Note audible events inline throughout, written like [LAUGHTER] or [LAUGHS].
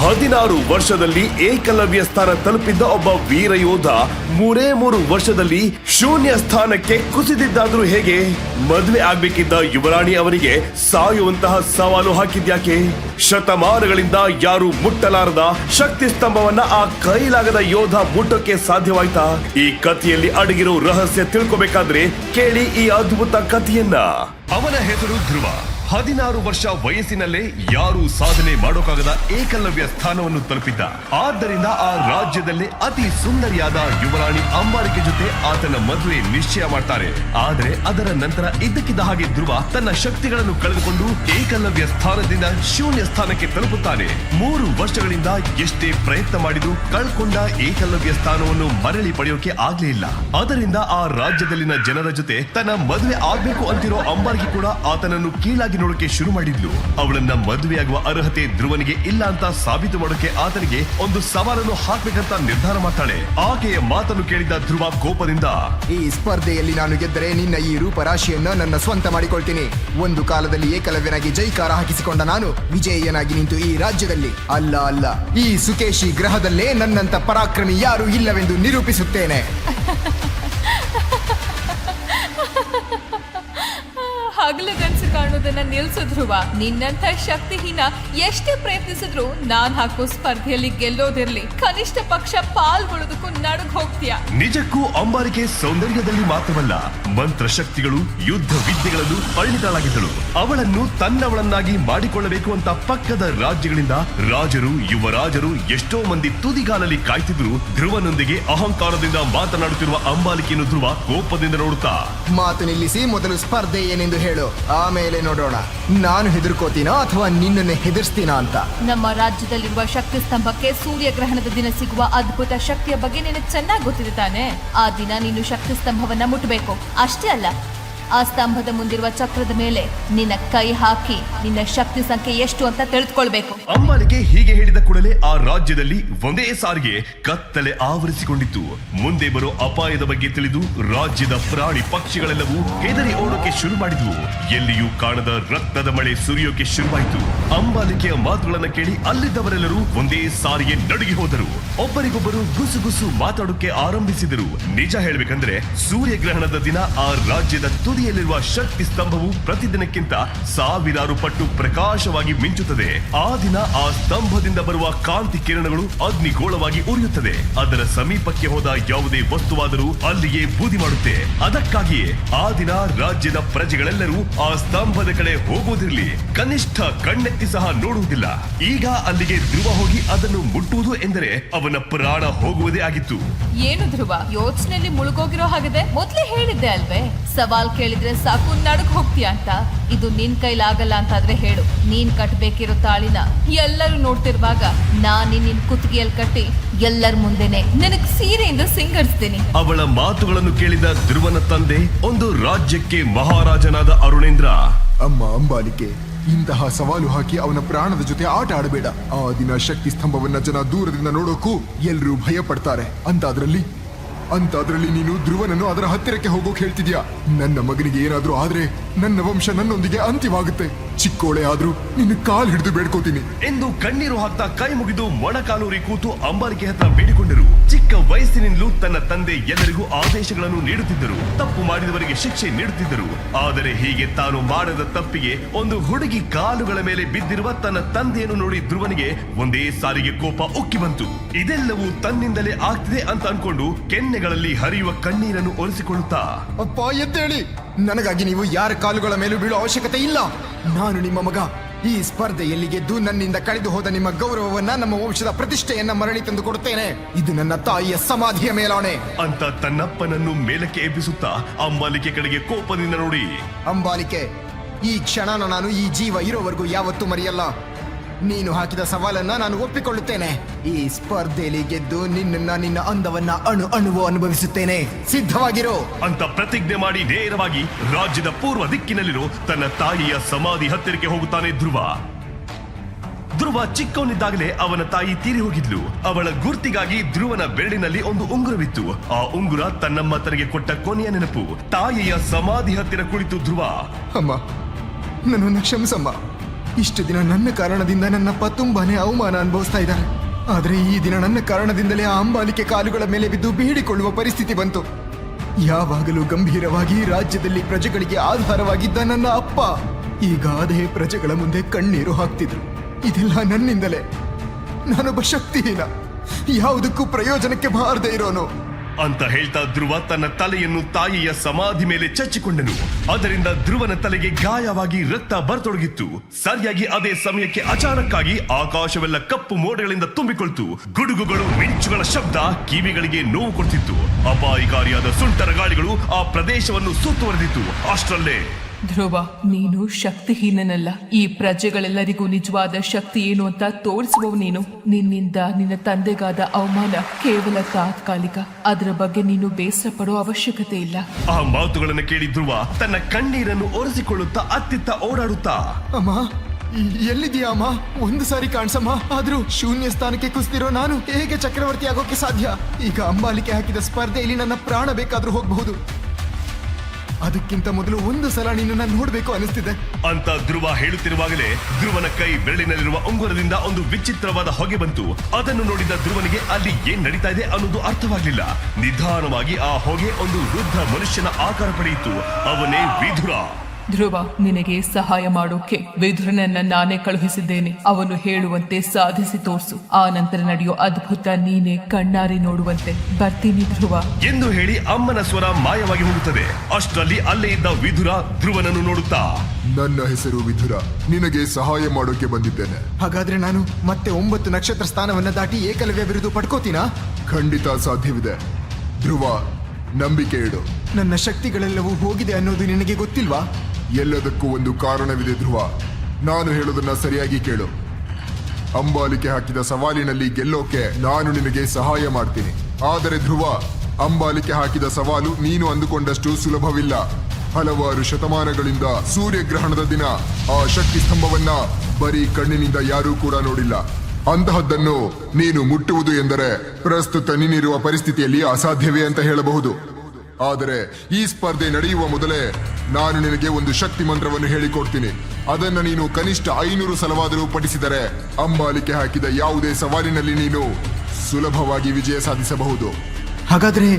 ಹದಿನಾರು ವರ್ಷದಲ್ಲಿ ಏಕಲವ್ಯ ಸ್ಥಾನ ತಲುಪಿದ್ದ ಒಬ್ಬ ವೀರ ಯೋಧ ಮೂರೇ ಮೂರು ವರ್ಷದಲ್ಲಿ ಶೂನ್ಯ ಸ್ಥಾನಕ್ಕೆ ಕುಸಿದಿದ್ದಾದ್ರೂ ಹೇಗೆ? ಮದುವೆ ಆಗ್ಬೇಕಿದ್ದ ಯುವರಾಣಿ ಅವರಿಗೆ ಸಾಯುವಂತಹ ಸವಾಲು ಹಾಕಿದ್ಯಾಕೆ? ಶತಮಾನಗಳಿಂದ ಯಾರು ಮುಟ್ಟಲಾರದ ಶಕ್ತಿ ಸ್ತಂಭವನ್ನ ಆ ಕೈಲಾಗದ ಯೋಧ ಮುಟ್ಟಕ್ಕೆ ಸಾಧ್ಯವಾಯ್ತಾ? ಈ ಕಥೆಯಲ್ಲಿ ಅಡಗಿರೋ ರಹಸ್ಯ ತಿಳ್ಕೊಬೇಕಾದ್ರೆ ಕೇಳಿ ಈ ಅದ್ಭುತ ಕಥೆಯನ್ನ. ಅವನ ಹೆಸರು ಧ್ರುವ. ಹದಿನಾರು ವರ್ಷ ವಯಸ್ಸಿನಲ್ಲೇ ಯಾರು ಸಾಧನೆ ಮಾಡೋಕ್ಕಾಗದ ಏಕಲವ್ಯ ಸ್ಥಾನವನ್ನು ತಲುಪಿದ್ದ. ಆದ್ದರಿಂದ ಆ ರಾಜ್ಯದಲ್ಲೇ ಅತಿ ಸುಂದರಿಯಾದ ಯುವರಾಣಿ ಅಂಬಾರಿಕೆ ಜೊತೆ ಆತನ ಮದುವೆ ನಿಶ್ಚಯ ಮಾಡ್ತಾರೆ. ಆದರೆ ಅದರ ನಂತರ ಇದ್ದಕ್ಕಿದ್ದ ಹಾಗೆ ಧ್ರುವ ತನ್ನ ಶಕ್ತಿಗಳನ್ನು ಕಳೆದುಕೊಂಡು ಏಕಲವ್ಯ ಸ್ಥಾನದಿಂದ ಶೂನ್ಯ ಸ್ಥಾನಕ್ಕೆ ತಲುಪುತ್ತಾನೆ. ಮೂರು ವರ್ಷಗಳಿಂದ ಎಷ್ಟೇ ಪ್ರಯತ್ನ ಮಾಡಿದ್ರು ಕಳ್ಕೊಂಡ ಏಕಲವ್ಯ ಸ್ಥಾನವನ್ನು ಮರಳಿ ಪಡೆಯೋಕೆ ಆಗ್ಲೇ ಇಲ್ಲ. ಅದರಿಂದ ಆ ರಾಜ್ಯದಲ್ಲಿನ ಜನರ ಜೊತೆ ತನ್ನ ಮದುವೆ ಆಗ್ಬೇಕು ಅಂತಿರೋ ಅಂಬಾರಿಗೆ ಕೂಡ ಆತನನ್ನು ಕೀಳಾಗಿ ನೋಡೋಕೆ ಶುರು ಮಾಡಿದ್ಲು ಅವಳನ್ನ ಮದುವೆಯಾಗುವ ಅರ್ಹತೆ ಧ್ರುವನಿಗೆ ಇಲ್ಲ ಅಂತ ಸಾಬೀತು ಮಾಡೋಕೆ ಆತನಿಗೆ ಒಂದು ಸವಾಲನ್ನು ಹಾಕ್ಬೇಕಂತ ನಿರ್ಧಾರ ಮಾಡ್ತಾಳೆ. ಆಕೆಯ ಮಾತನ್ನು ಕೇಳಿದ ಧ್ರುವ ಕೋಪದಿಂದ ಈ ಸ್ಪರ್ಧೆಯಲ್ಲಿ ನಾನು ಗೆದ್ದರೆ ನಿನ್ನ ಈ ರೂಪರಾಶಿಯನ್ನ ನನ್ನ ಸ್ವಂತ ಮಾಡಿಕೊಳ್ತೀನಿ. ಒಂದು ಕಾಲದಲ್ಲಿ ಏಕಲವ್ಯನಾಗಿ ಜೈಕಾರ ಹಾಕಿಸಿಕೊಂಡ ನಾನು ವಿಜಯನಾಗಿ ನಿಂತು ಈ ರಾಜ್ಯದಲ್ಲಿ ಅಲ್ಲ ಅಲ್ಲ ಈ ಸುಕೇಶಿ ಗ್ರಹದಲ್ಲೇ ನನ್ನಂತ ಪರಾಕ್ರಮಿ ಯಾರು ಇಲ್ಲವೆಂದು ನಿರೂಪಿಸುತ್ತೇನೆ. [LAUGHS] ಹಗಲುಗನ್ಸು ಕಾಣೋದನ್ನ ನಿಲ್ಸಿದ್ರುವ ನಿನ್ನಂತ ಶಕ್ತಿಹೀನ ಎಷ್ಟೇ ಪ್ರಯತ್ನಿಸಿದ್ರು ನಾನ್ ಹಾಕೋ ಸ್ಪರ್ಧೆಯಲ್ಲಿ ಗೆಲ್ಲೋದಿರ್ಲಿ. ಕನಿಷ್ಠ ಪಕ್ಷ ಪಾಲ್ಗೊಳ್ಳೋದಕ್ಕೂ ನಡುಗ್ ಹೋಗ್ತೀಯ. ನಿಜಕ್ಕೂ ಅಂಬಾರಿಕೆ ಸೌಂದರ್ಯದಲ್ಲಿ ಮಾತ್ರವಲ್ಲ ಮಂತ್ರ ಶಕ್ತಿಗಳು ಯುದ್ಧ ವಿದ್ಯೆಗಳನ್ನು ಪರಿಣಿತಳಾಗಿದ್ದಳು. ಅವಳನ್ನು ತನ್ನವಳನ್ನಾಗಿ ಮಾಡಿಕೊಳ್ಳಬೇಕು ಅಂತ ಪಕ್ಕದ ರಾಜ್ಯಗಳಿಂದ ರಾಜರು ಯುವರಾಜರು ಎಷ್ಟೋ ಮಂದಿ ತುದಿಗಾಲಲ್ಲಿ ಕಾಯ್ತಿದ್ರು. ಧ್ರುವನೊಂದಿಗೆ ಅಹಂಕಾರದಿಂದ ಮಾತನಾಡುತ್ತಿರುವ ಅಂಬಾಲಿಕೆಯನ್ನು ಧ್ರುವ ಕೋಪದಿಂದ ನೋಡುತ್ತಾ. ಮಾತು ನಿಲ್ಲಿಸಿ ಮೊದಲು ಸ್ಪರ್ಧೆ ಏನೆಂದು ಹೇಳು. ಆಮೇಲೆ ನೋಡೋಣ. ನಾನು ಹೆದರ್ಕೋತೀನಾ ಅಥವಾ ನಿನ್ನನ್ನು ಹೆದರ್ಸ್ತೀನಾ ಅಂತ? ನಮ್ಮ ರಾಜ್ಯದಲ್ಲಿರುವ ಶಕ್ತಿ ಸ್ತಂಭಕ್ಕೆ ಸೂರ್ಯಗ್ರಹಣದ ದಿನ ಸಿಗುವ ಅದ್ಭುತ ಶಕ್ತಿಯ ಬಗ್ಗೆ ನಿನಗೆ ಚೆನ್ನಾಗಿ ಗೊತ್ತಿದೆ ತಾನೆ. ಆ ದಿನ ನೀನು ಶಕ್ತಿ ಸ್ತಂಭವನ್ನ ಮುಟ್ಟಬೇಕು ಅಷ್ಟೇ ಅಲ್ಲ ಆ ಸ್ತಂಭದ ಮುಂದಿರುವ ಚಕ್ರದ ಮೇಲೆ ನಿನ್ನ ಕೈ ಹಾಕಿ ನಿನ್ನ ಶಕ್ತಿ ಸಂಖ್ಯೆ ಎಷ್ಟು ಅಂತ ತಿಳಿದುಕೊಳ್ಬೇಕು. ಅಂಬಾಲಿಕೆ ಹೀಗೆ ಹೇಳಿದ ಕೂಡಲೇ ಆ ರಾಜ್ಯದಲ್ಲಿ ಒಂದೇ ಸಾರಿಗೆ ಕತ್ತಲೆ ಆವರಿಸಿಕೊಂಡಿತ್ತು. ಮುಂದೆ ಬರೋ ಅಪಾಯದ ಬಗ್ಗೆ ತಿಳಿದು ರಾಜ್ಯದ ಪ್ರಾಣಿ ಪಕ್ಷಿಗಳೆಲ್ಲವೂ ಹೆದರಿ ಓಡೋಕೆ ಶುರು ಮಾಡಿದ್ವು. ಎಲ್ಲಿಯೂ ಕಾಣದ ರಕ್ತದ ಮಳೆ ಸುರಿಯೋಕೆ ಶುರುವಾಯಿತು. ಅಂಬಾಲಿಕೆಯ ಮಾತುಗಳನ್ನ ಕೇಳಿ ಅಲ್ಲಿದ್ದವರೆಲ್ಲರೂ ಒಂದೇ ಸಾರಿಗೆ ನಡುಗಿ ಹೋದರು. ಒಬ್ಬರಿಗೊಬ್ಬರು ಗುಸು ಗುಸು ಮಾತಾಡೋಕೆ ಆರಂಭಿಸಿದರು. ನಿಜ ಹೇಳ್ಬೇಕಂದ್ರೆ ಸೂರ್ಯಗ್ರಹಣದ ದಿನ ಆ ರಾಜ್ಯದ ತುದಿಯಲ್ಲಿರುವ ಶಕ್ತಿ ಸ್ತಂಭವು ಪ್ರತಿದಿನಕ್ಕಿಂತ ಸಾವಿರಾರು ಪಟ್ಟು ಪ್ರಕಾಶವಾಗಿ ಮಿಂಚುತ್ತದೆ. ಆ ದಿನ ಆ ಸ್ತಂಭದಿಂದ ಬರುವ ಕಾಂತಿ ಕಿರಣಗಳು ಅಗ್ನಿಗೋಳವಾಗಿ ಉರಿಯುತ್ತದೆ. ಅದರ ಸಮೀಪಕ್ಕೆ ಹೋದ ಯಾವುದೇ ವಸ್ತುವಾದರೂ ಅಲ್ಲಿಯೇ ಬೂದಿ ಮಾಡುತ್ತೆ. ಅದಕ್ಕಾಗಿಯೇ ಆ ದಿನ ರಾಜ್ಯದ ಪ್ರಜೆಗಳೆಲ್ಲರೂ ಆ ಸ್ತಂಭದ ಕಡೆ ಹೋಗುವುದಿರಲಿ. ಕನಿಷ್ಠ ಕಣ್ಣೆತ್ತಿ ಸಹ ನೋಡುವುದಿಲ್ಲ. ಈಗ ಅಲ್ಲಿಗೆ ಧ್ರುವ ಹೋಗಿ ಅದನ್ನು ಮುಟ್ಟುವುದು ಎಂದರೆ ಅವನ ಪ್ರಾಣ ಹೋಗುವುದೇ ಆಗಿತ್ತು. ಏನು ಧ್ರುವ? ಯೋಚನೆಯಲ್ಲಿ ಮುಳುಗೋಗಿರೋ ಹಾಗಿದೆ ಮೊದ್ಲೇ ಹೇಳಿದ್ದೆ ಅಲ್ವೇ? ಸವಾಲ್ ಕೇಳಿದ್ರೆ ಸಾಕು ನಡಕ್ ಹೋಗ್ತೀಯ ಅಂತ. ಇದು ನಿನ್ ಕೈಲಾಗಲ್ಲ ಅಂತಾದ್ರೆ ಹೇಳು. ನೀನ್ ಕಟ್ಬೇಕಿರೋ ತಾಳಿನ ಎಲ್ಲರೂ ನೋಡ್ತಿರುವಾಗ ನಾನ್ ನಿನ್ ಕುತ್ತಿಗೆಯಲ್ಲಿ ಕಟ್ಟಿ ಎಲ್ಲರ ಮುಂದೆನೆ ನಿನಗ್ ಸೀರೆಯಿಂದ ಸಿಂಗರಿಸ್ತೀನಿ. ಅವಳ ಮಾತುಗಳನ್ನು ಕೇಳಿದ ಧ್ರುವನ ತಂದೆ ಒಂದು ರಾಜ್ಯಕ್ಕೆ ಮಹಾರಾಜನಾದ ಅರುಣೇಂದ್ರ. ಅಮ್ಮ ಅಂಬಾಲಿಕೆ ಇಂತಹ ಸವಾಲು ಹಾಕಿ ಅವನ ಪ್ರಾಣದ ಜೊತೆ ಆಟ ಆಡಬೇಡ. ಆ ದಿನ ಶಕ್ತಿ ಸ್ತಂಭವನ್ನ ಜನ ದೂರದಿಂದ ನೋಡೋಕು ಎಲ್ರೂ ಭಯ ಪಡ್ತಾರೆ ಅಂತಾದ್ರಲ್ಲಿ ಅಂತಾದ್ರಲ್ಲಿ ನೀನು ಧ್ರುವನನ್ನು ಅದರ ಹತ್ತಿರಕ್ಕೆ ಹೋಗೋಕೆ ಹೇಳ್ತಿದ್ಯಾ? ನನ್ನ ಮಗನಿಗೆ ಏನಾದ್ರೂ ಆದ್ರೆ ನನ್ನ ವಂಶ ನನ್ನೊಂದಿಗೆ ಅಂತ್ಯವಾಗುತ್ತೆ. ಚಿಕ್ಕೋಳೆ ಆದ್ರೂ ನಿನ್ನ ಕಾಲ್ ಹಿಡಿದು ಬೇಡ್ಕೋತೀನಿ. ಎಂದು ಕಣ್ಣೀರು ಹಾಕ್ತಾ ಕೈ ಮುಗಿದು ಮೊಣಕಾಲೂರಿ ಕೂತು ಅಂಬಾಲಿಕೆ ಹತ್ರ ಬೇಡಿಕೊಂಡರು. ಚಿಕ್ಕ ವಯಸ್ಸಿನಿಂದಲೂ ತನ್ನ ತಂದೆ ಎಲ್ಲರಿಗೂ ಆದೇಶಗಳನ್ನು ನೀಡುತ್ತಿದ್ದರು. ತಪ್ಪು ಮಾಡಿದವರಿಗೆ ಶಿಕ್ಷೆ ನೀಡುತ್ತಿದ್ದರು. ಆದರೆ ಹೀಗೆ ತಾನು ಮಾಡದ ತಪ್ಪಿಗೆ ಒಂದು ಹುಡುಗಿ ಕಾಲುಗಳ ಮೇಲೆ ಬಿದ್ದಿರುವ ತನ್ನ ತಂದೆಯನ್ನು ನೋಡಿ ಧ್ರುವನಿಗೆ ಒಂದೇ ಸಾರಿಗೆ ಕೋಪ ಉಕ್ಕಿ ಬಂತು. ಇದೆಲ್ಲವೂ ತನ್ನಿಂದಲೇ ಆಗ್ತಿದೆ ಅಂತ ಅನ್ಕೊಂಡು ಕೆನ್ನೆಗಳಲ್ಲಿ ಹರಿಯುವ ಕಣ್ಣೀರನ್ನು ಒರೆಸಿಕೊಳ್ಳುತ್ತಾ. ಅಪ್ಪ ಎದ್ದೇಳಿ. ನನಗಾಗಿ ನೀವು ಯಾರ ಕಾಲುಗಳ ಮೇಲೂ ಬೀಳುವ ಅವಶ್ಯಕತೆ ಇಲ್ಲ. ನಾನು ನಿಮ್ಮ ಮಗ. ಈ ಸ್ಪರ್ಧೆಯಲ್ಲಿ ಗೆದ್ದು ನನ್ನಿಂದ ಕಳೆದು ಹೋದ ನಿಮ್ಮ ಗೌರವವನ್ನ ನಮ್ಮ ವಂಶದ ಪ್ರತಿಷ್ಠೆಯನ್ನ ಮರಳಿ ತಂದು ಕೊಡುತ್ತೇನೆ. ಇದು ನನ್ನ ತಾಯಿಯ ಸಮಾಧಿಯ ಮೇಲಾಣೆ. ಅಂತ ತನ್ನಪ್ಪನನ್ನು ಮೇಲಕ್ಕೆ ಎಬ್ಬಿಸುತ್ತಾ ಅಂಬಾಲಿಕೆ ಕಡೆಗೆ ಕೋಪದಿಂದ ನೋಡಿ. ಅಂಬಾಲಿಕೆ ಈ ಕ್ಷಣನ ನಾನು ಈ ಜೀವ ಇರೋವರೆಗೂ ಯಾವತ್ತೂ ಮರೆಯಲ್ಲ. ನೀನು ಹಾಕಿದ ಸವಾಲನ್ನ ನಾನು ಒಪ್ಪಿಕೊಳ್ಳುತ್ತೇನೆ. ಈ ಸ್ಪರ್ಧೆಯಲ್ಲಿ ಗೆದ್ದು ನಿನ್ನನ್ನ ನಿನ್ನ ಅಂದವನ್ನ ಅಣು ಅಣುವು ಅನುಭವಿಸುತ್ತೇನೆ. ಸಿದ್ಧವಾಗಿರೋ. ಅಂತ ಪ್ರತಿಜ್ಞೆ ಮಾಡಿ ನೇರವಾಗಿ ರಾಜ್ಯದ ಪೂರ್ವ ದಿಕ್ಕಿನಲ್ಲಿರೋ ತನ್ನ ತಾಯಿಯ ಸಮಾಧಿ ಹತ್ತಿರಕ್ಕೆ ಹೋಗುತ್ತಾನೆ ಧ್ರುವ. ಧ್ರುವ ಚಿಕ್ಕವನಿದ್ದಾಗಲೇ ಅವನ ತಾಯಿ ತೀರಿ ಹೋಗಿದ್ಲು. ಅವಳ ಗುರ್ತಿಗಾಗಿ ಧ್ರುವನ ಬೆರಳಿನಲ್ಲಿ ಒಂದು ಉಂಗುರವಿತ್ತು. ಆ ಉಂಗುರ ತನ್ನಮ್ಮ ತನಗೆ ಕೊಟ್ಟ ಕೊನೆಯ ನೆನಪು. ತಾಯಿಯ ಸಮಾಧಿ ಹತ್ತಿರ ಕುಳಿತು ಧ್ರುವ. ಅಮ್ಮ ನನ್ನನ್ನು ಕ್ಷಮಿಸಮ್ಮ. ಇಷ್ಟು ದಿನ ನನ್ನ ಕಾರಣದಿಂದ ನನ್ನಪ್ಪ ತುಂಬಾನೇ ಅವಮಾನ ಅನುಭವಿಸ್ತಾ ಇದ್ದಾರೆ. ಆದರೆ ಈ ದಿನ ನನ್ನ ಕಾರಣದಿಂದಲೇ ಆ ಅಂಬಾಲಿಕೆ ಕಾಲುಗಳ ಮೇಲೆ ಬಿದ್ದು ಬೇಡಿಕೊಳ್ಳುವ ಪರಿಸ್ಥಿತಿ ಬಂತು. ಯಾವಾಗಲೂ ಗಂಭೀರವಾಗಿ ರಾಜ್ಯದಲ್ಲಿ ಪ್ರಜೆಗಳಿಗೆ ಆಧಾರವಾಗಿದ್ದ ನನ್ನ ಅಪ್ಪ ಈಗ ಅದೇ ಪ್ರಜೆಗಳ ಮುಂದೆ ಕಣ್ಣೀರು ಹಾಕ್ತಿದ್ರು. ಇದೆಲ್ಲ ನನ್ನಿಂದಲೇ. ನಾನೊಬ್ಬ ಶಕ್ತಿಹೀನ. ಯಾವುದಕ್ಕೂ ಪ್ರಯೋಜನಕ್ಕೆ ಬಾರದೇ ಇರೋನು. ಅಂತ ಹೇಳ್ತಾ ಧ್ರುವ ತನ್ನ ತಲೆಯನ್ನು ತಾಯಿಯ ಸಮಾಧಿ ಮೇಲೆ ಚಚ್ಚಿಕೊಂಡನು. ಅದರಿಂದ ಧ್ರುವನ ತಲೆಗೆ ಗಾಯವಾಗಿ ರಕ್ತ ಬರತೊಡಗಿತ್ತು. ಸರಿಯಾಗಿ ಅದೇ ಸಮಯಕ್ಕೆ ಅಚಾನಕ್ಕಾಗಿ ಆಕಾಶವೆಲ್ಲ ಕಪ್ಪು ಮೋಡಗಳಿಂದ ತುಂಬಿಕೊಳ್ತು. ಗುಡುಗುಗಳು, ಮಿಂಚುಗಳ ಶಬ್ದ ಕಿವಿಗಳಿಗೆ ನೋವು ಕೊಡ್ತಿತ್ತು. ಅಪಾಯಕಾರಿಯಾದ ಸುಂಟರ ಗಾಳಿಗಳು ಆ ಪ್ರದೇಶವನ್ನು ಸುತ್ತುವರೆದಿತ್ತು. ಅಷ್ಟರಲ್ಲೇ ಧ್ರುವ ನೀನು ಶಕ್ತಿಹೀನನಲ್ಲ. ಈ ಪ್ರಜೆಗಳೆಲ್ಲರಿಗೂ ನಿಜವಾದ ಶಕ್ತಿ ಏನು ಅಂತ ತೋರಿಸುವವು ನೀನು. ನಿನ್ನಿಂದ ನಿನ್ನ ತಂದೆಗಾದ ಅವಮಾನ ಕೇವಲ ತಾತ್ಕಾಲಿಕ. ಅದರ ಬಗ್ಗೆ ನೀನು ಬೇಸರ ಪಡೋ ಅವಶ್ಯಕತೆ ಇಲ್ಲ. ಆ ಮಾತುಗಳನ್ನು ಕೇಳಿ ಧ್ರುವ ತನ್ನ ಕಣ್ಣೀರನ್ನು ಒರೆಸಿಕೊಳ್ಳುತ್ತಾ ಅತ್ತಿತ್ತ ಓಡಾಡುತ್ತಾ. ಅಮ್ಮ ಎಲ್ಲಿದ್ಯಾ ಅಮ್ಮ? ಒಂದು ಸಾರಿ ಕಾಣಿಸಮ್ಮ. ಆದ್ರೂ ಶೂನ್ಯ ಸ್ಥಾನಕ್ಕೆ ಕುಸ್ತಿರೋ ನಾನು ಹೇಗೆ ಚಕ್ರವರ್ತಿ ಆಗೋಕೆ ಸಾಧ್ಯ? ಈಗ ಅಂಬಾಲಿಕೆ ಹಾಕಿದ ಸ್ಪರ್ಧೆಯಲ್ಲಿ ನನ್ನ ಪ್ರಾಣ ಬೇಕಾದ್ರೂ ಹೋಗಬಹುದು. ಅದಕ್ಕಿಂತ ಮೊದಲು ಒಂದು ಸಲ ನಿನ್ನ ನೋಡ್ಬೇಕು ಅನಿಸ್ತಿದೆ. ಅಂತ ಧ್ರುವ ಹೇಳುತ್ತಿರುವಾಗಲೇ ಧ್ರುವನ ಕೈ ಬೆರಳಿನಲ್ಲಿರುವ ಉಂಗುರದಿಂದ ಒಂದು ವಿಚಿತ್ರವಾದ ಹೊಗೆ ಬಂತು. ಅದನ್ನು ನೋಡಿದ ಧ್ರುವನಿಗೆ ಅಲ್ಲಿ ಏನ್ ನಡೀತಾ ಇದೆ ಅನ್ನೋದು ಅರ್ಥವಾಗಲಿಲ್ಲ. ನಿಧಾನವಾಗಿ ಆ ಹೊಗೆ ಒಂದು ವೃದ್ಧ ಮನುಷ್ಯನ ಆಕಾರ ಪಡೆಯಿತು. ಅವನೇ ವಿಧುರ. ಧ್ರುವ ನಿನಗೆ ಸಹಾಯ ಮಾಡೋಕೆ ವಿಧುರನನ್ನ ನಾನೇ ಕಳುಹಿಸಿದ್ದೇನೆ. ಅವನು ಹೇಳುವಂತೆ ಸಾಧಿಸಿ ತೋರಿಸು. ಆ ನಂತರ ನಡೆಯೋ ಅದ್ಭುತ ನೀನೆ ಕಣ್ಣಾರಿ ನೋಡುವಂತೆ. ಬರ್ತೀನಿ ಧ್ರುವ. ಎಂದು ಹೇಳಿ ಅಮ್ಮನ ಸ್ವರ ಮಾಯವಾಗಿ ಹೋಗುತ್ತದೆ. ಅಷ್ಟರಲ್ಲಿ ಅಲ್ಲೇ ಇದ್ದ ವಿಧುರ ಧ್ರುವನನ್ನು ನೋಡುತ್ತಾ. ನನ್ನ ಹೆಸರು ವಿಧುರ. ನಿನಗೆ ಸಹಾಯ ಮಾಡೋಕೆ ಬಂದಿದ್ದೇನೆ. ಹಾಗಾದ್ರೆ ನಾನು ಮತ್ತೆ ಒಂಬತ್ತು ನಕ್ಷತ್ರ ಸ್ಥಾನವನ್ನ ದಾಟಿ ಏಕಲವ್ಯ ವಿರುದ್ಧ ಪಡ್ಕೋತೀನಾ? ಖಂಡಿತ ಸಾಧ್ಯವಿದೆ. ಧ್ರುವ ನಂಬಿಕೆ ಇಡು. ನನ್ನ ಶಕ್ತಿಗಳೆಲ್ಲವೂ ಹೋಗಿದೆ ಅನ್ನೋದು ನಿನಗೆ ಗೊತ್ತಿಲ್ವಾ? ಎಲ್ಲದಕ್ಕೂ ಒಂದು ಕಾರಣವಿದೆ ಧ್ರುವ. ನಾನು ಹೇಳೋದನ್ನ ಸರಿಯಾಗಿ ಕೇಳು. ಅಂಬಾಲಿಕೆ ಹಾಕಿದ ಸವಾಲಿನಲ್ಲಿ ಗೆಲ್ಲೋಕೆ ನಾನು ನಿನಗೆ ಸಹಾಯ ಮಾಡ್ತೀನಿ. ಆದರೆ ಧ್ರುವ ಅಂಬಾಲಿಕೆ ಹಾಕಿದ ಸವಾಲು ನೀನು ಅಂದುಕೊಂಡಷ್ಟು ಸುಲಭವಿಲ್ಲ. ಹಲವಾರು ಶತಮಾನಗಳಿಂದ ಸೂರ್ಯಗ್ರಹಣದ ದಿನ ಆ ಶಕ್ತಿ ಸ್ತಂಭವನ್ನ ಬರೀ ಕಣ್ಣಿನಿಂದ ಯಾರೂ ಕೂಡ ನೋಡಿಲ್ಲ. ಅಂತಹದ್ದನ್ನು ನೀನು ಮುಟ್ಟುವುದು ಎಂದರೆ ಪ್ರಸ್ತುತ ನೀನಿರುವ ಪರಿಸ್ಥಿತಿಯಲ್ಲಿ ಅಸಾಧ್ಯವೇ ಅಂತ ಹೇಳಬಹುದು. ಆದರೆ ಈ ಸ್ಪರ್ಧೆ ನಡೆಯುವ ಮೊದಲೇ ನಾನು ನಿನಗೆ ಒಂದು ಶಕ್ತಿ ಮಂತ್ರವನ್ನು ಹೇಳಿಕೊಡ್ತೀನಿ. ಅದನ್ನು ನೀನು ಕನಿಷ್ಠ ಐನೂರು ಸಲವಾದರೂ ಪಠಿಸಿದರೆ ಅಂಬಾಲಿಕೆ ಹಾಕಿದ ಯಾವುದೇ ಸವಾಲಿನಲ್ಲಿ ನೀನು ಸುಲಭವಾಗಿ ವಿಜಯ ಸಾಧಿಸಬಹುದು. ಹಾಗಾದ್ರೆ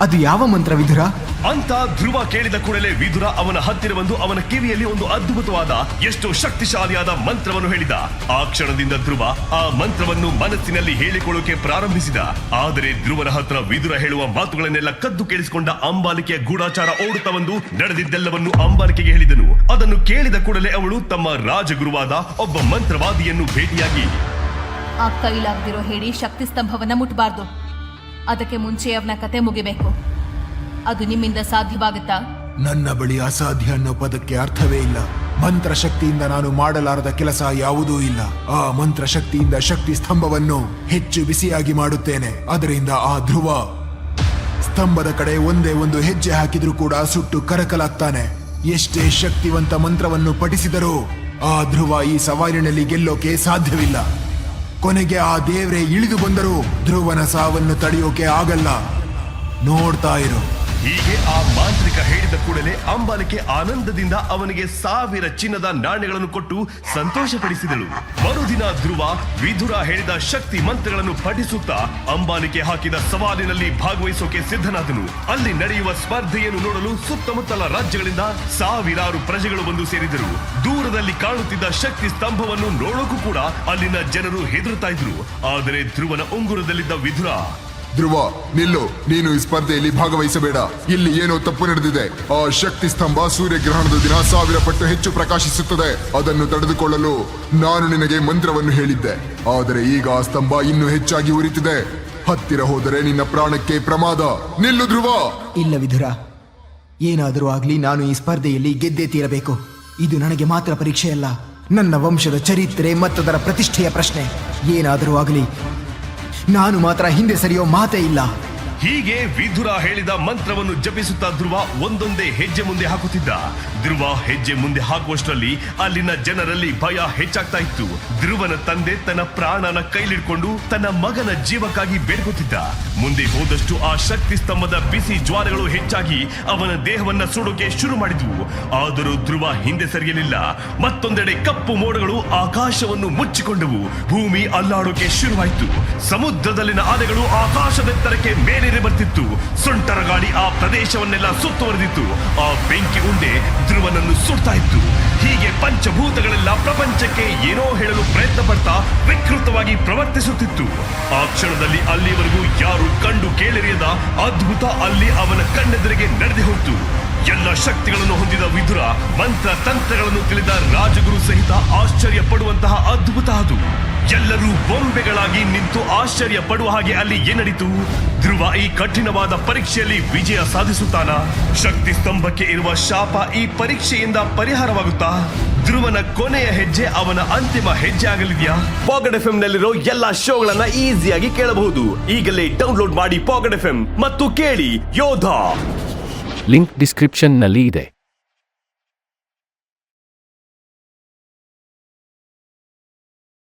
ಅದು ಯಾವ ಮಂತ್ರ ವಿಧುರ ಅಂತ ಧ್ರುವ ಕೇಳಿದ ಕೂಡಲೇ ವಿದುರ ಅವನ ಹತ್ತಿರ ಬಂದು ಅವನ ಕಿವಿಯಲ್ಲಿ ಒಂದು ಅದ್ಭುತವಾದ, ಎಷ್ಟು ಶಕ್ತಿಶಾಲಿಯಾದ ಮಂತ್ರವನ್ನು ಹೇಳಿದ. ಆ ಕ್ಷಣದಿಂದ ಧ್ರುವ ಆ ಮಂತ್ರವನ್ನು ಮನಸ್ಸಿನಲ್ಲಿ ಹೇಳಿಕೊಳ್ಳೋಕೆ ಪ್ರಾರಂಭಿಸಿದ. ಆದರೆ ಧ್ರುವನ ಹತ್ರ ವಿದುರ ಹೇಳುವ ಮಾತುಗಳನ್ನೆಲ್ಲ ಕದ್ದು ಕೇಳಿಸಿಕೊಂಡ ಅಂಬಾಲಿಕೆಯ ಗೂಢಾಚಾರ ಓಡುತ್ತಾ ಬಂದು ನಡೆದಿದ್ದೆಲ್ಲವನ್ನು ಅಂಬಾಲಿಕೆಗೆ ಹೇಳಿದನು. ಅದನ್ನು ಕೇಳಿದ ಕೂಡಲೇ ಅವಳು ತಮ್ಮ ರಾಜಗುರುವಾದ ಒಬ್ಬ ಮಂತ್ರವಾದಿಯನ್ನು ಭೇಟಿಯಾಗಿ, ಆ ಕೈಲಾಗ್ದಿರೋ ಹೇಳಿ ಶಕ್ತಿ ಸ್ತಂಭವನ್ನ ಮುಟ್ಬಾರ್ದು. ಅದಕ್ಕೆ ಮುಂಚೆ ಅವನ ಕತೆ ಮುಗಿಬೇಕು. ಅದು ನಿಮ್ಮಿಂದ ಸಾಧ್ಯವಾಗುತ್ತಾ? ನನ್ನ ಬಳಿ ಅಸಾಧ್ಯ ಅನ್ನೋ ಪದಕ್ಕೆ ಅರ್ಥವೇ ಇಲ್ಲ. ಮಂತ್ರ ಶಕ್ತಿಯಿಂದ ನಾನು ಮಾಡಲಾರದ ಕೆಲಸ ಯಾವುದೂ ಇಲ್ಲ. ಆ ಮಂತ್ರ ಶಕ್ತಿಯಿಂದ ಶಕ್ತಿ ಸ್ತಂಭವನ್ನು ಹೆಚ್ಚು ಬಿಸಿಯಾಗಿ ಮಾಡುತ್ತೇನೆ. ಅದರಿಂದ ಆ ಧ್ರುವ ಸ್ತಂಭದ ಕಡೆ ಒಂದೇ ಒಂದು ಹೆಜ್ಜೆ ಹಾಕಿದ್ರೂ ಕೂಡ ಸುಟ್ಟು ಕರಕಲಾಗ್ತಾನೆ. ಎಷ್ಟೇ ಶಕ್ತಿವಂತ ಮಂತ್ರವನ್ನು ಪಠಿಸಿದರೂ ಆ ಧ್ರುವ ಈ ಸವಾಲಿನಲ್ಲಿ ಗೆಲ್ಲೋಕೆ ಸಾಧ್ಯವಿಲ್ಲ. ಕೊನೆಗೆ ಆ ದೇವ್ರೆ ಇಳಿದು ಬಂದರೂ ಧ್ರುವನ ಸಾವನ್ನು ತಡೆಯೋಕೆ ಆಗಲ್ಲ. ನೋಡ್ತಾ ಇರು. ಹೀಗೆ ಆ ಮಾಂತ್ರಿಕ ಹೇಳಿದ ಕೂಡಲೇ ಅಂಬಾಲಿಕೆ ಆನಂದದಿಂದ ಅವನಿಗೆ ಸಾವಿರ ಚಿನ್ನದ ನಾಣ್ಯಗಳನ್ನು ಕೊಟ್ಟು ಸಂತೋಷಪಡಿಸಿದಳು. ಮರುದಿನ ಧ್ರುವ ವಿಧುರ ಹೇಳಿದ ಶಕ್ತಿ ಮಂತ್ರಗಳನ್ನು ಪಠಿಸುತ್ತಾ ಅಂಬಾಲಿಕೆ ಹಾಕಿದ ಸವಾಲಿನಲ್ಲಿ ಭಾಗವಹಿಸೋಕೆ ಸಿದ್ಧನಾದನು. ಅಲ್ಲಿ ನಡೆಯುವ ಸ್ಪರ್ಧೆಯನ್ನು ನೋಡಲು ಸುತ್ತಮುತ್ತಲ ರಾಜ್ಯಗಳಿಂದ ಸಾವಿರಾರು ಪ್ರಜೆಗಳು ಬಂದು ಸೇರಿದರು. ದೂರದಲ್ಲಿ ಕಾಣುತ್ತಿದ್ದ ಶಕ್ತಿ ಸ್ತಂಭವನ್ನು ನೋಡೋಕು ಕೂಡ ಅಲ್ಲಿನ ಜನರು ಹೆದರುತ್ತಾ ಇದ್ರು. ಆದರೆ ಧ್ರುವನ ಉಂಗುರದಲ್ಲಿದ್ದ ವಿಧುರ ಧ್ರುವ, ನಿಲ್ಲು, ನೀನು ಈ ಸ್ಪರ್ಧೆಯಲ್ಲಿ ಭಾಗವಹಿಸಬೇಡ. ಇಲ್ಲಿ ಏನೋ ತಪ್ಪು ನಡೆದಿದೆ. ಆ ಶಕ್ತಿ ಸ್ತಂಭ ಸೂರ್ಯಗ್ರಹಣದ ದಿನ ಸಾವಿರ ಪಟ್ಟು ಹೆಚ್ಚು ಪ್ರಕಾಶಿಸುತ್ತದೆ. ಅದನ್ನು ತಡೆದುಕೊಳ್ಳಲು ನಾನು ನಿನಗೆ ಮಂತ್ರವನ್ನು ಹೇಳಿದ್ದೆ. ಆದರೆ ಈಗ ಆ ಸ್ತಂಭ ಇನ್ನೂ ಹೆಚ್ಚಾಗಿ ಉರಿತಿದೆ. ಹತ್ತಿರ ಹೋದರೆ ನಿನ್ನ ಪ್ರಾಣಕ್ಕೆ ಪ್ರಮಾದ. ನಿಲ್ಲು ಧ್ರುವ! ಇಲ್ಲ ವಿಧುರ. ಏನಾದರೂ ಆಗ್ಲಿ ನಾನು ಈ ಸ್ಪರ್ಧೆಯಲ್ಲಿ ಗೆದ್ದೇ ತೀರಬೇಕು. ಇದು ನನಗೆ ಮಾತ್ರ ಪರೀಕ್ಷೆಯಲ್ಲ. ನನ್ನ ವಂಶದ ಚರಿತ್ರೆ ಮತ್ತದರ ಪ್ರತಿಷ್ಠೆಯ ಪ್ರಶ್ನೆ. ಏನಾದರೂ ಆಗಲಿ ನಾನು ಮಾತ್ರ ಹಿಂದೆ ಸರಿಯೋ ಮಾತೇ ಇಲ್ಲ. ಹೀಗೆ ವಿಧುರ ಹೇಳಿದ ಮಂತ್ರವನ್ನು ಜಪಿಸುತ್ತಾ ಧ್ರುವ ಒಂದೊಂದೇ ಹೆಜ್ಜೆ ಮುಂದೆ ಹಾಕುತ್ತಿದ್ದ. ಧ್ರುವ ಹೆಜ್ಜೆ ಮುಂದೆ ಹಾಕುವಷ್ಟರಲ್ಲಿ ಅಲ್ಲಿನ ಜನರಲ್ಲಿ ಭಯ ಹೆಚ್ಚಾಗ್ತಾ ಇತ್ತು. ಧ್ರುವನ ತಂದೆ ತನ್ನ ಪ್ರಾಣನ ಕೈಲಿಡ್ಕೊಂಡು ತನ್ನ ಮಗನ ಜೀವಕ್ಕಾಗಿ ಬೇಡ್ಕೊತಿದ್ದ. ಮುಂದೆ ಹೋದಷ್ಟು ಆ ಶಕ್ತಿ ಸ್ತಂಭದ ಬಿಸಿ ಜ್ವಾಲೆಗಳು ಹೆಚ್ಚಾಗಿ ಅವನ ದೇಹವನ್ನ ಸುಡೋಕೆ ಶುರು ಮಾಡಿದ್ವು. ಆದರೂ ಧ್ರುವ ಹಿಂದೆ ಸರಿಯಲಿಲ್ಲ. ಮತ್ತೊಂದೆಡೆ ಕಪ್ಪು ಮೋಡಗಳು ಆಕಾಶವನ್ನು ಮುಚ್ಚಿಕೊಂಡವು. ಭೂಮಿ ಅಲ್ಲಾಡೋಕೆ ಶುರುವಾಯಿತು. ಸಮುದ್ರದಲ್ಲಿನ ಅಲೆಗಳು ಆಕಾಶದೆತ್ತರಕ್ಕೆ ಮೇಲೇರಿ ಬರ್ತಿತ್ತು. ಸೊಂಟರ ಗಾಳಿ ಆ ಪ್ರದೇಶವನ್ನೆಲ್ಲ ಸುತ್ತುವರೆದಿತ್ತು ಆ ಬೆಂಕಿ ಉಂಡೆ ಧ್ರುವನನ್ನು ಸುಡ್ತಾ ಇತ್ತು. ಹೀಗೆ ಪಂಚಭೂತಗಳೆಲ್ಲ ಪ್ರಪಂಚಕ್ಕೆ ಏನೋ ಹೇಳಲು ಪ್ರಯತ್ನ ಪಡ್ತಾ ವಿಕೃತವಾಗಿ ಪ್ರವರ್ತಿಸುತ್ತಿತ್ತು. ಆ ಕ್ಷಣದಲ್ಲಿ ಅಲ್ಲಿವರೆಗೂ ಯಾರು ಕಂಡು ಕೇಳಿರಿಯದ ಅದ್ಭುತ ಅಲ್ಲಿ ಅವನ ಕಣ್ಣೆದುರಿಗೆ ನಡೆದೇ ಹೋಯಿತು. ಎಲ್ಲ ಶಕ್ತಿಗಳನ್ನು ಹೊಂದಿದ ವಿಧುರ ಮಂತ್ರ ತಂತ್ರಗಳನ್ನು ತಿಳಿದ ರಾಜಗುರು ಸಹಿತ ಆಶ್ಚರ್ಯ ಪಡುವಂತಹ ಅದ್ಭುತ ಅದು. ಎಲ್ಲರೂ ಬೊಂಬೆಗಳಾಗಿ ನಿಂತು ಆಶ್ಚರ್ಯ ಪಡುವ ಹಾಗೆ ಅಲ್ಲಿ ಏನಡಿತು ಧ್ರುವ ಈ ಕಠಿಣವಾದ ಪರೀಕ್ಷೆಯಲ್ಲಿ ವಿಜಯ ಸಾಧಿಸುತ್ತಾನ? ಶಕ್ತಿ ಸ್ತಂಭಕ್ಕೆ ಇರುವ ಶಾಪ ಈ ಪರೀಕ್ಷೆಯಿಂದ ಪರಿಹಾರವಾಗುತ್ತಾ? ಧ್ರುವನ ಕೊನೆಯ ಹೆಜ್ಜೆ ಅವನ ಅಂತಿಮ ಹೆಜ್ಜೆ ಆಗಲಿದೆಯಾ? ಪಾಕೆಟ್ ಎಫ್ ನಲ್ಲಿರೋ ಎಲ್ಲಾ ಶೋಗಳನ್ನ ಈಸಿಯಾಗಿ ಕೇಳಬಹುದು. ಈಗಲೇ ಡೌನ್ಲೋಡ್ ಮಾಡಿ ಪಾಕೆಟ್ ಎಫ್ ಮತ್ತು ಕೇಳಿ ಯೋಧ. ಲಿಂಕ್ ಡಿಸ್ಕ್ರಿಪ್ಷನ್ನಲ್ಲಿ ಇದೆ.